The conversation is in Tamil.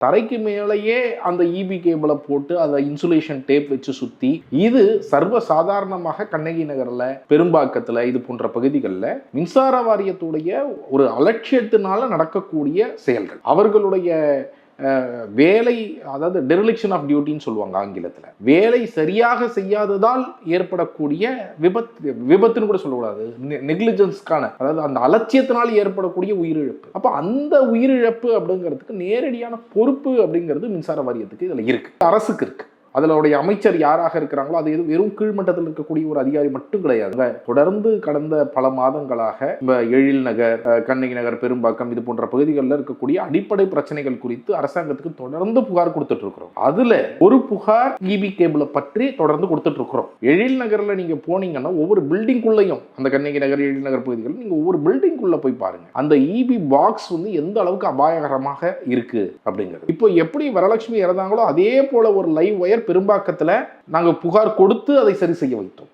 தரைக்கு மேலேயே அந்த இபி கேபிளை போட்டு அதை இன்சுலேஷன் டேப் வச்சு சுற்றி இது சர்வ சாதாரணமாக கண்ணகி நகரில் பெரும்பாக்கத்தில் இது போன்ற பகுதிகளில் மின்சார வாரியத்துடைய ஒரு அலட்சியத்தினால நடக்கக்கூடிய செயல்கள். அவர்களுடைய வேலை அதாவது டெரிலிக்ஷன் ஆஃப் டியூட்டின்னு சொல்லுவாங்க ஆங்கிலத்தில். வேலை சரியாக செய்யாததால் ஏற்படக்கூடிய விபத்து விபத்துன்னு கூட சொல்லக்கூடாது. நெக்லிஜென்ஸ்க்கான அதாவது அந்த அலட்சியத்தினால் ஏற்படக்கூடிய உயிரிழப்பு. அப்போ அந்த உயிரிழப்பு அப்படிங்கிறதுக்கு நேரடியான பொறுப்பு அப்படிங்கிறது மின்சார வாரியத்துக்கு இதில் இருக்குது அரசுக்கு இருக்குது அதனுடைய அமைச்சர் யாராக இருக்கிறாங்களோ அது எதுவும் வெறும் கீழ்மட்டத்தில் இருக்கக்கூடிய ஒரு அதிகாரி மட்டும் கிடையாது. தொடர்ந்து கடந்த பல மாதங்களாக இந்த எழில் நகர் கண்ணகி நகர் பெரும்பாக்கம் இது போன்ற பகுதிகளில் இருக்கக்கூடிய அடிப்படை பிரச்சனைகள் குறித்து அரசாங்கத்துக்கு தொடர்ந்து புகார் கொடுத்துட்டு இருக்கிறோம் அதுல ஒரு புகார் இபி கேபிளை பற்றி தொடர்ந்து கொடுத்துட்டு இருக்கிறோம் எழில் நகர்ல நீங்க போனீங்கன்னா ஒவ்வொரு பில்டிங்குள்ளேயும் அந்த கண்ணகி நகர் எழில் நகர் பகுதிகள் நீங்க ஒவ்வொரு பில்டிங்குள்ள போய் பாருங்க. அந்த இபி பாக்ஸ் வந்து எந்த அளவுக்கு அபாயகரமாக இருக்கு அப்படிங்கிறது. இப்போ எப்படி வரலட்சுமி இறந்தாங்களோ அதே போல ஒரு லைவ் ஒயர் பெரும்பாக்கத்தில் நாங்க புகார் கொடுத்து அதை சரி செய்ய வைத்தோம்.